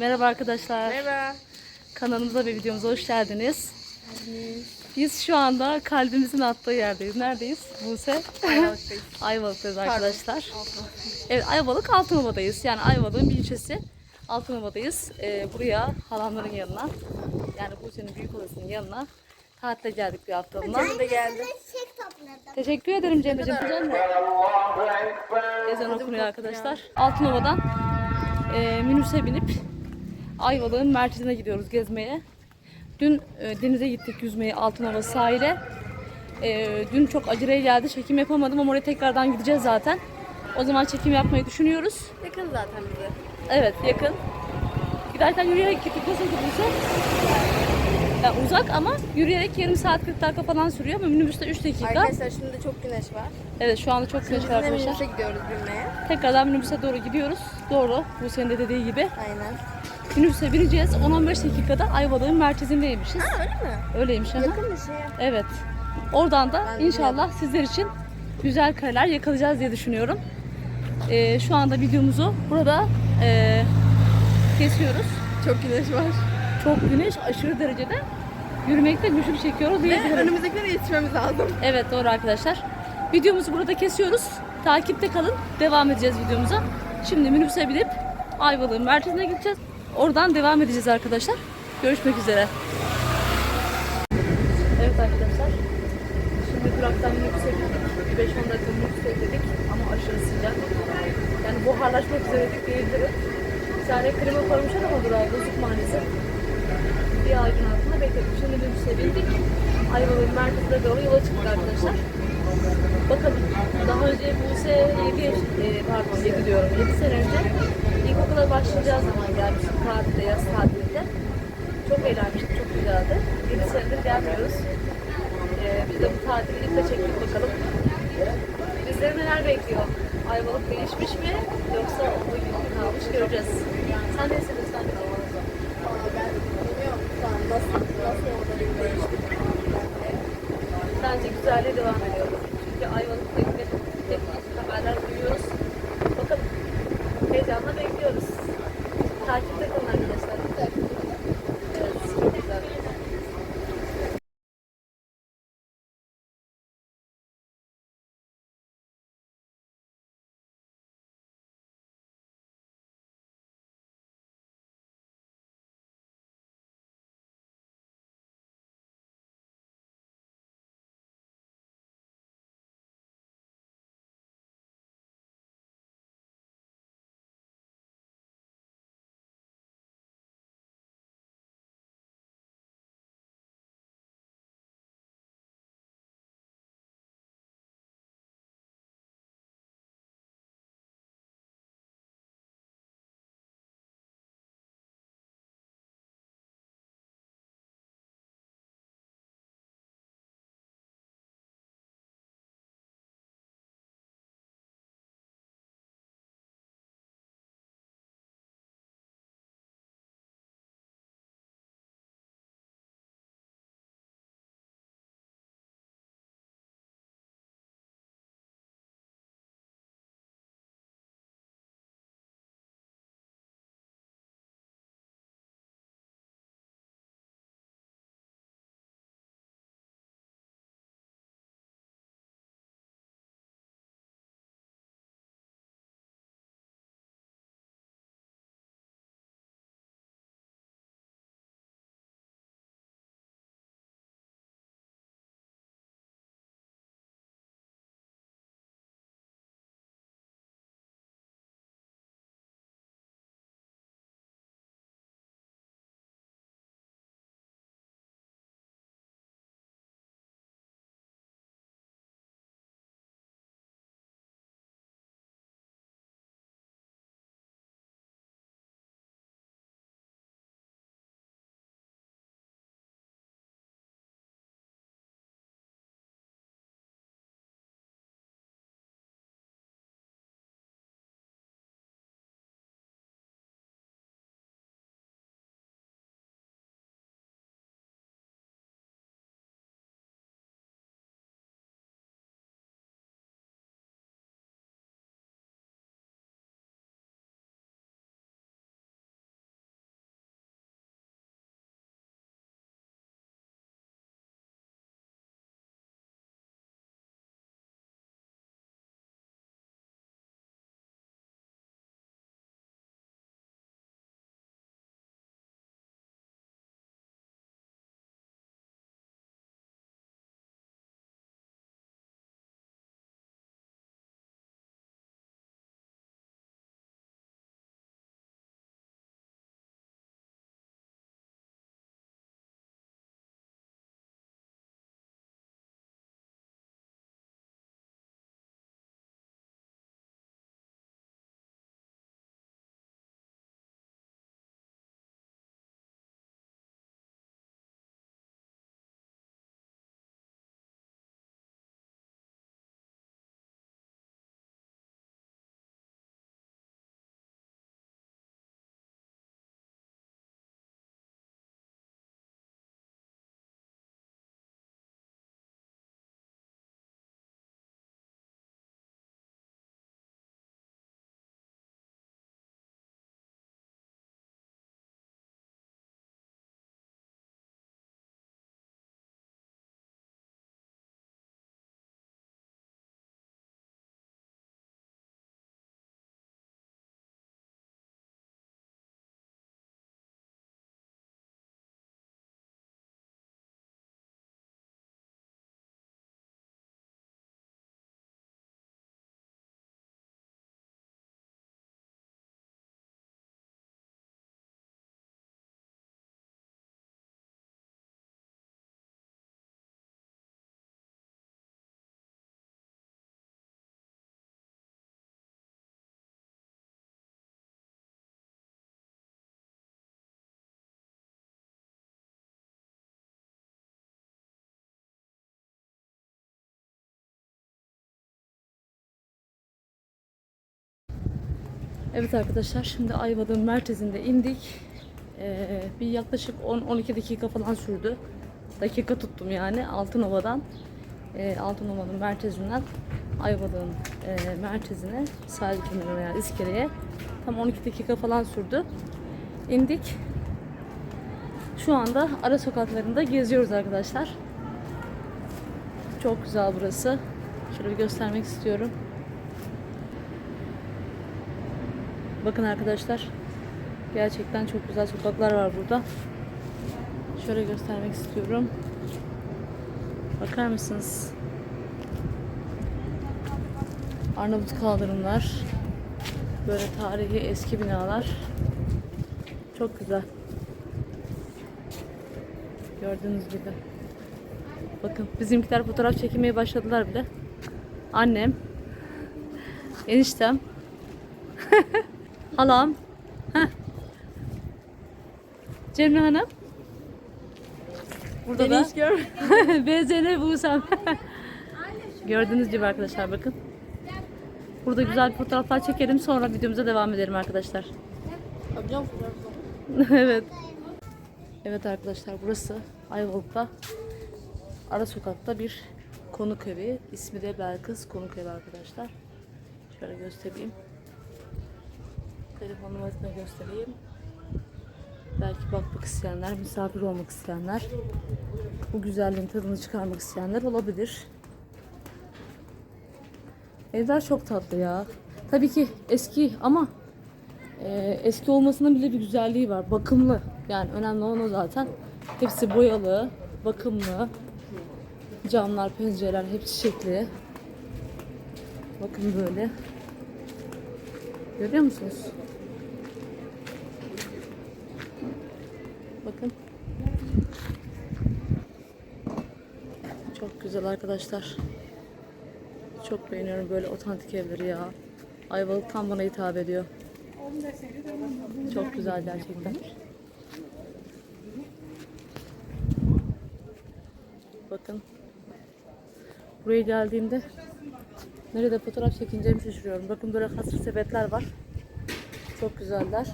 Merhaba arkadaşlar. Merhaba. Kanalımıza ve videomuza hoş geldiniz. Biz şu anda kalbimizin attığı yerdeyiz. Neredeyiz Buse? Ayvalık'tayız. Ayvalık'tayız arkadaşlar. Evet Ayvalık Altınova'dayız. Yani Ayvalık'ın bir ilçesi. Altınova'dayız. Ee, buraya halamların yanına yani Buse'nin büyük odasının yanına tatile geldik bir haftalığına. Cemil de geldi. Çiçek topladım. Teşekkür ederim Cemre'cim. Ezan okunuyor arkadaşlar. Altınova'dan e, minibüse binip Ayvalık'ın merkezine gidiyoruz gezmeye. Dün e, denize gittik yüzmeye Altınova sahile. E, dün çok aceleye geldi. Çekim yapamadım ama oraya tekrardan gideceğiz zaten. O zaman çekim yapmayı düşünüyoruz. Yakın zaten bize. Evet yakın. Giderken yürüyerek gittik. Nasıl gidilse? Yani uzak ama yürüyerek yarım saat 40 dakika falan sürüyor ama minibüste 3 dakika. Arkadaşlar şimdi de çok güneş var. Evet şu anda çok güneş var de arkadaşlar. minibüse gidiyoruz binmeye. Tekrardan minibüse doğru gidiyoruz. Doğru. Bu senin de dediği gibi. Aynen. Minibüse bineceğiz. 10-15 dakikada Ayvalık'ın merkezindeymişiz. Ha öyle mi? Öyleymiş ama. Yakın bir şey. Evet. Oradan da Ben inşallah sizler için güzel kareler yakalayacağız diye düşünüyorum. Ee, şu anda videomuzu burada ee, kesiyoruz. Çok güneş var. Çok güneş aşırı derecede. Yürümekte güçlük çekiyoruz Ve diyebilirim. önümüzdekilere yetişmemiz lazım. Evet doğru arkadaşlar. Videomuzu burada kesiyoruz. Takipte kalın. Devam edeceğiz videomuza. Şimdi minibüse binip Ayvalık'ın merkezine gideceğiz. Oradan devam edeceğiz arkadaşlar. Görüşmek üzere. Evet arkadaşlar. Şimdi duraktan minibüse gittik. Bir 5-10 dakika minibüse bekledik ama aşırı sıcak. Yani buharlaşmak üzereydik diyebilirim. Bir tane klima koymuşlar ama durağa bozuk maalesef. Bir ağacın altında bekledik. Şimdi minibüse bindik. Ayvalık'ın merkezine doğru yola çıktık arkadaşlar. Bakalım önce Buse 7 yaş, e, pardon 7 diyorum 7 sene önce ilkokula başlayacağı zaman gelmiştik tatilde, yaz tatilinde. Çok eğlenmiştik, çok güzeldi. 7 senedir gelmiyoruz. E, biz de bu tatili ilk de çektik bakalım. Bizleri neler bekliyor? Ayvalık değişmiş mi yoksa olduğu gibi kalmış göreceğiz. Sen ne hissediyorsun? Ben bilmiyorum şu nasıl, nasıl bir değişti. Bence güzelliğe devam ediyoruz. Çünkü Ayvalık'ta haberler duyuyoruz. Bakalım heyecanla bekliyoruz. Evet arkadaşlar şimdi Ayvalık'ın merkezinde indik. Ee, bir yaklaşık 10-12 dakika falan sürdü. Dakika tuttum yani Altınova'dan. E, Altınova'nın merkezinden Ayvalık'ın e, merkezine sahil kenarına yani iskeleye tam 12 dakika falan sürdü. İndik. Şu anda ara sokaklarında geziyoruz arkadaşlar. Çok güzel burası. Şöyle bir göstermek istiyorum. Bakın arkadaşlar. Gerçekten çok güzel sokaklar var burada. Şöyle göstermek istiyorum. Bakar mısınız? Arnavut kaldırımlar. Böyle tarihi eski binalar. Çok güzel. Gördüğünüz gibi. Bakın bizimkiler fotoğraf çekmeye başladılar bile. Annem, eniştem, halam, heh. Cemre Hanım. Burada Beni da hiç gör. BZN Buğsem. Gördüğünüz gibi arkadaşlar bakın. Burada güzel fotoğraflar çekelim sonra videomuza devam edelim arkadaşlar. Evet. Evet arkadaşlar burası Ayvalık'ta ara sokakta bir konuk evi. İsmi de Belkıs Konuk Evi arkadaşlar. Şöyle göstereyim. Telefon numarasını göstereyim. Belki bakmak isteyenler, misafir olmak isteyenler, bu güzelliğin tadını çıkarmak isteyenler olabilir. Evler çok tatlı ya. Tabii ki eski ama ee, eski olmasının bile bir güzelliği var. Bakımlı. Yani önemli olan o zaten. Hepsi boyalı, bakımlı. Camlar, pencereler hep çiçekli. Bakın böyle. Görüyor musunuz? Bakın. Çok güzel arkadaşlar. Çok beğeniyorum böyle otantik evleri ya. Ayvalık tam bana hitap ediyor. Çok güzel gerçekten. Bakın. Buraya geldiğimde nerede fotoğraf çekineceğimi şaşırıyorum. Bakın böyle hasır sepetler var. Çok güzeller.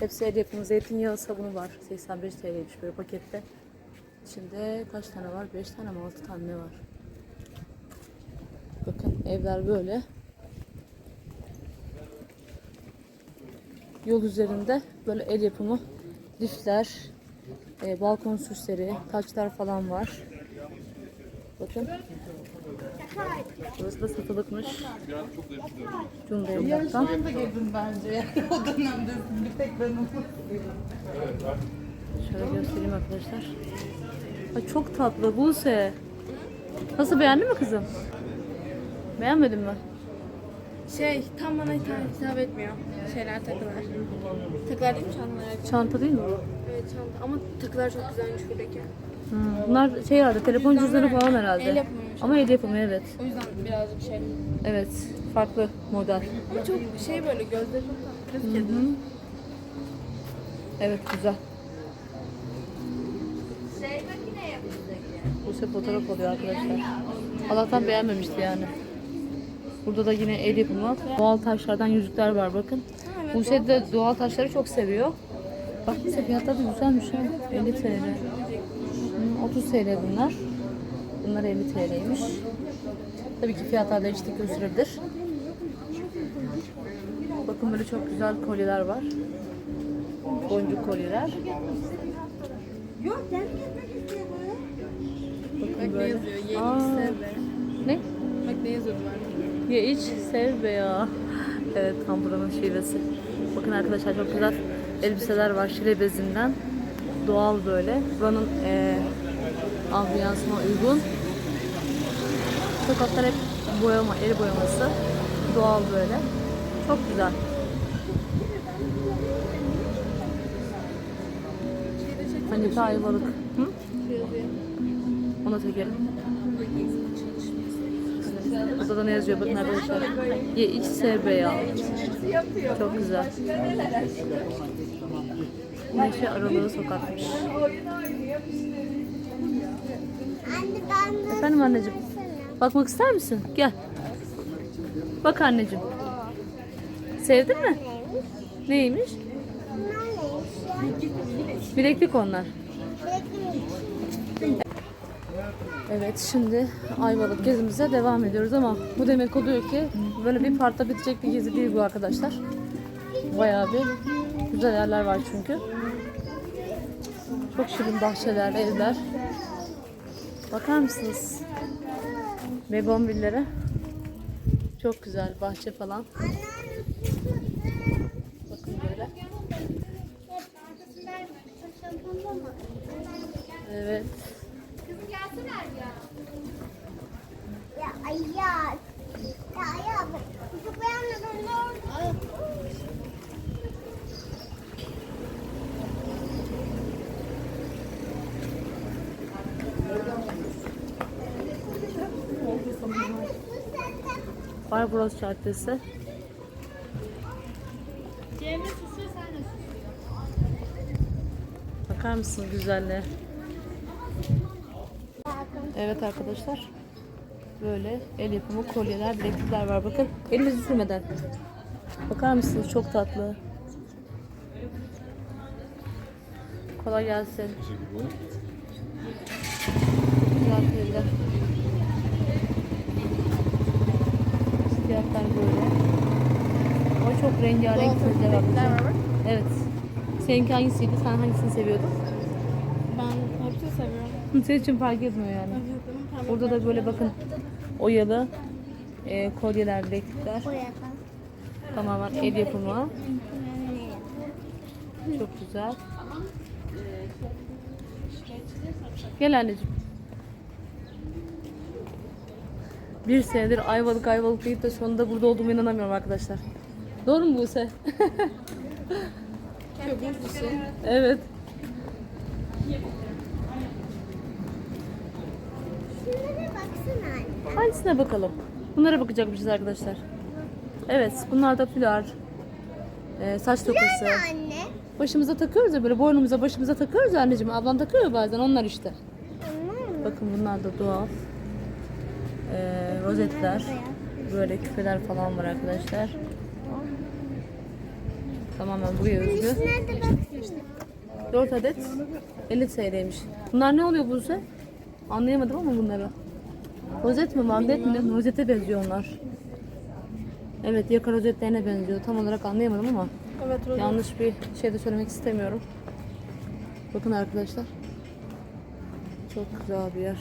Hepsi el yapımı. Zeytinyağı sabunu var. 85 TL'ymiş böyle pakette. İçinde kaç tane var? 5 tane mi 6 tane ne var? Bakın evler böyle. Yol üzerinde böyle el yapımı lifler, e, balkon süsleri, taçlar falan var. Bakın. Burası da satılıkmış. Cunda Emlak'tan. da girdim bence o dönemde bir tek ben onu. Şöyle göstereyim arkadaşlar. Ay çok tatlı Buse. Nasıl beğendin mi kızım? Beğenmedin mi? Şey tam bana hitap, hitap etmiyor. Şeyler takılar. Takılar değil mi çantalar? Çanta değil mi? Evet çanta ama takılar çok güzelmiş buradaki. Hmm, bunlar şey herhalde telefon cüzdanı falan herhalde. El yapımıymış. Ama el yapımı evet. O yüzden birazcık şey. Evet. Farklı model. Ama çok şey böyle gözleri çok tatlı. Evet güzel. Buse fotoğraf oluyor arkadaşlar. Allah'tan beğenmemişti yani. Burada da yine el yapımı doğal taşlardan yüzükler var bakın. evet, Buse de doğal taşları çok seviyor. Bak mesela fiyatları da güzelmiş ha. 50 TL. Hı, 30 TL bunlar. Bunlar 50 TL'ymiş. Tabii ki fiyatlar değişiklik gösterebilir. Bakın böyle çok güzel kolyeler var. Boncuk kolyeler. Bakın Bak ne böyle. yazıyor? Ye Aa, iç sev be. Ne? Bak ne yazıyordu var. Ye iç sev be ya. Evet tam buranın şivesi. Bakın arkadaşlar çok güzel elbiseler var şile bezinden. Doğal böyle. Buranın eee ambiyansına uygun. Sokaklar hep boyama, el boyaması. Doğal böyle. Çok güzel. Hanife Ayvalık. Hı? Yazıyor. Ona çekelim. Burada da ne yazıyor bakın arkadaşlar. Ye iç sev be ya. Çok güzel. Neşe Aralığı sokakmış. Efendim anneciğim. Bakmak ister misin? Gel. Bak anneciğim. Sevdin mi? Neymiş? Bileklik onlar. Evet şimdi Ayvalık gezimize devam ediyoruz ama bu demek oluyor ki böyle bir parta bitecek bir gezi değil bu arkadaşlar. Bayağı bir güzel yerler var çünkü. Çok şirin bahçeler, evler. Bakar mısınız? Begonvillere. Çok güzel bahçe falan. Bakın böyle. Evet. Ya ay ya. Ya ya. Çocuk beğenmeden ne oldu? Barbaros Caddesi. Bakar mısın güzelliğe? Evet arkadaşlar. Böyle el yapımı kolyeler, bileklikler var. Bakın elimizi sürmeden. Bakar mısınız? Çok tatlı. Kolay gelsin. Güzel kolyeler. Fiyatlar böyle. Ama çok rengarenk kolyeler var. Evet. Seninki hangisiydi? Sen hangisini seviyordun? Ben seviyorum. Senin için fark etmiyor yani. Burada da böyle bakın oyalı e, kolyeler, bileklikler. Tamamen el yapımı. Çok güzel. Gel anneciğim. Bir senedir Ayvalık Ayvalık deyip de sonunda burada olduğuma inanamıyorum arkadaşlar. Doğru mu Buse? evet. Şunlara baksana anne. Hangisine bakalım? Bunlara bakacakmışız arkadaşlar. Evet, bunlar da fular. Ee, saç dokusu. Anne. Başımıza takıyoruz ya böyle boynumuza başımıza takıyoruz ya anneciğim. Ablam takıyor ya bazen onlar işte. Bakın bunlar da doğal. Ee, rozetler. Böyle küpeler falan var arkadaşlar. Tamamen buraya özgü. Nerede baksana. 4 adet 50 TL'ymiş. Bunlar ne oluyor Buse? Anlayamadım ama bunları. Rozet mi, mandet mi? Rozete benziyor onlar. Evet, yaka rozetlerine benziyor. Tam olarak anlayamadım ama Evet rozet. yanlış bir şey de söylemek istemiyorum. Bakın arkadaşlar. Çok güzel bir yer.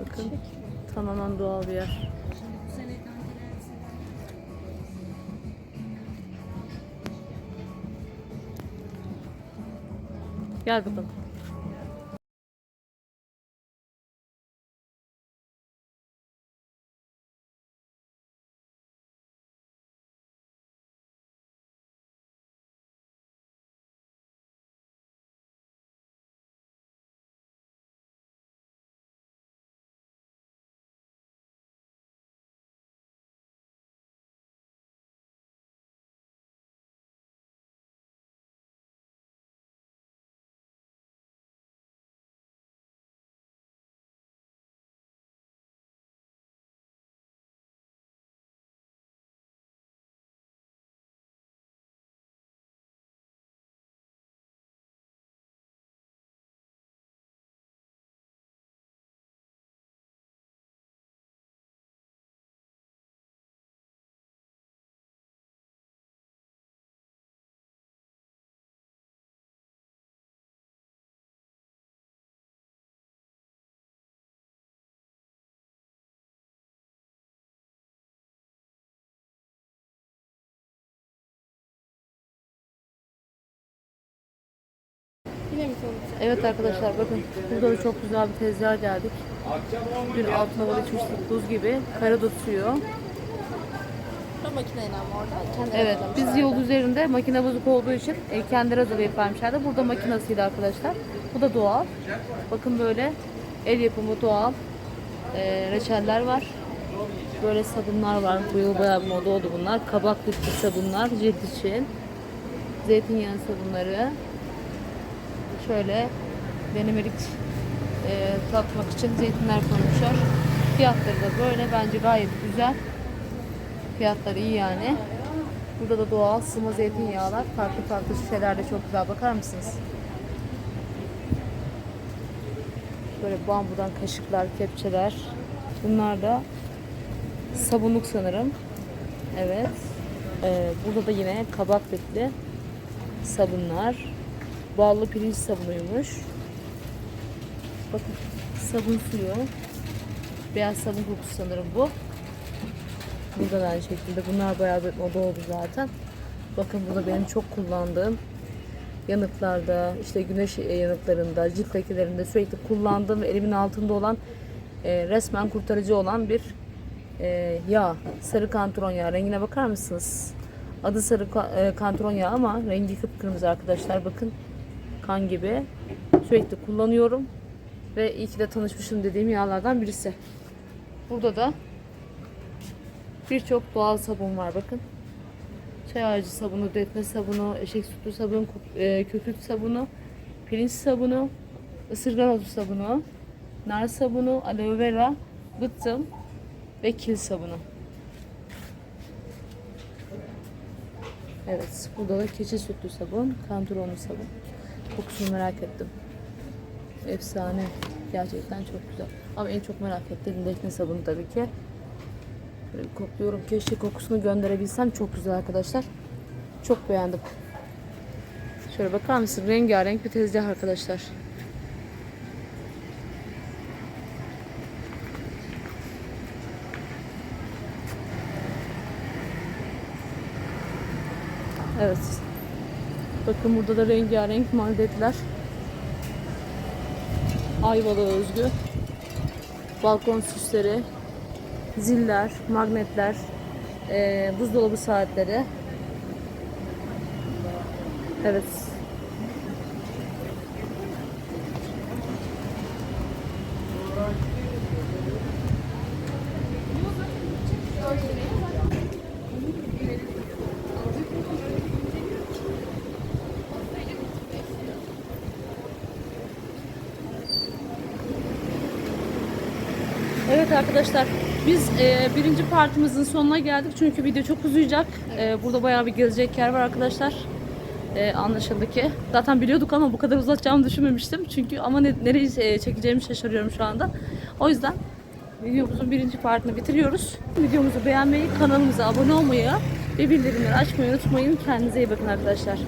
Bakın tamamen doğal bir yer. Gel bakalım. Evet arkadaşlar bakın burada da çok güzel bir tezgah geldik. Dün altın havalı içmiştik buz gibi. Karadut suyu. Ben makineyle ama orada. Kendileri Evet biz yol üzerinde makine bozuk olduğu için e, kendileri hazırlayıp vermişlerdi. Burada makinasıydı arkadaşlar. Bu da doğal. Bakın böyle el yapımı doğal e, reçeller var. Böyle sabunlar var. Bu yıl bayağı bir moda oldu bunlar. Kabak lifli sabunlar cilt için. Zeytinyağı sabunları. Şöyle denemelik e, tatmak için zeytinler koymuşlar. Fiyatları da böyle. Bence gayet güzel. Fiyatları iyi yani. Burada da doğal sıvı zeytinyağlar. Farklı farklı şişelerde çok güzel. Bakar mısınız? Böyle bambudan kaşıklar, kepçeler. Bunlar da sabunluk sanırım. Evet. Ee, burada da yine kabak betli sabunlar. Ballı pirinç sabunuymuş. Bakın sabun suyu. Beyaz sabun kokusu sanırım bu. Burada da aynı şekilde. Bunlar bayağı bir moda oldu zaten. Bakın burada benim çok kullandığım yanıklarda, işte güneş yanıklarında, cilt lekelerinde sürekli kullandığım ve elimin altında olan e, resmen kurtarıcı olan bir e, yağ. Sarı kantron yağı. Rengine bakar mısınız? Adı sarı e, kantron yağı ama rengi kıpkırmızı arkadaşlar. Bakın kan gibi. Sürekli kullanıyorum. Ve iyi ki de tanışmışım dediğim yağlardan birisi. Burada da birçok doğal sabun var bakın. Çay ağacı sabunu, defne sabunu, eşek sütü sabunu, e, köpük sabunu, pirinç sabunu, ısırgan otu sabunu, nar sabunu, aloe vera, bıttım ve kil sabunu. Evet, burada da keçi sütlü sabun, kantaronlu sabun. Kokusunu merak ettim. Efsane. Gerçekten çok güzel. Ama en çok merak ettiğim defne sabunu tabii ki. Böyle bir kokluyorum. Keşke kokusunu gönderebilsem. Çok güzel arkadaşlar. Çok beğendim. Şöyle bakar mısın? Rengarenk bir tezgah arkadaşlar. Evet. Bakın burada da rengarenk maldetler. Ayvalı özgü. Balkon süsleri, ziller, magnetler, eee, buzdolabı saatleri. Evet. Evet arkadaşlar biz e, birinci partimizin sonuna geldik çünkü video çok uzayacak. E, burada bayağı bir gezecek yer var arkadaşlar. E, anlaşıldı ki. Zaten biliyorduk ama bu kadar uzatacağımı düşünmemiştim. Çünkü ama ne, nereyi e, çekeceğimi şaşırıyorum şu anda. O yüzden videomuzun birinci partini bitiriyoruz. Videomuzu beğenmeyi, kanalımıza abone olmayı ve bildirimleri açmayı unutmayın. Kendinize iyi bakın arkadaşlar.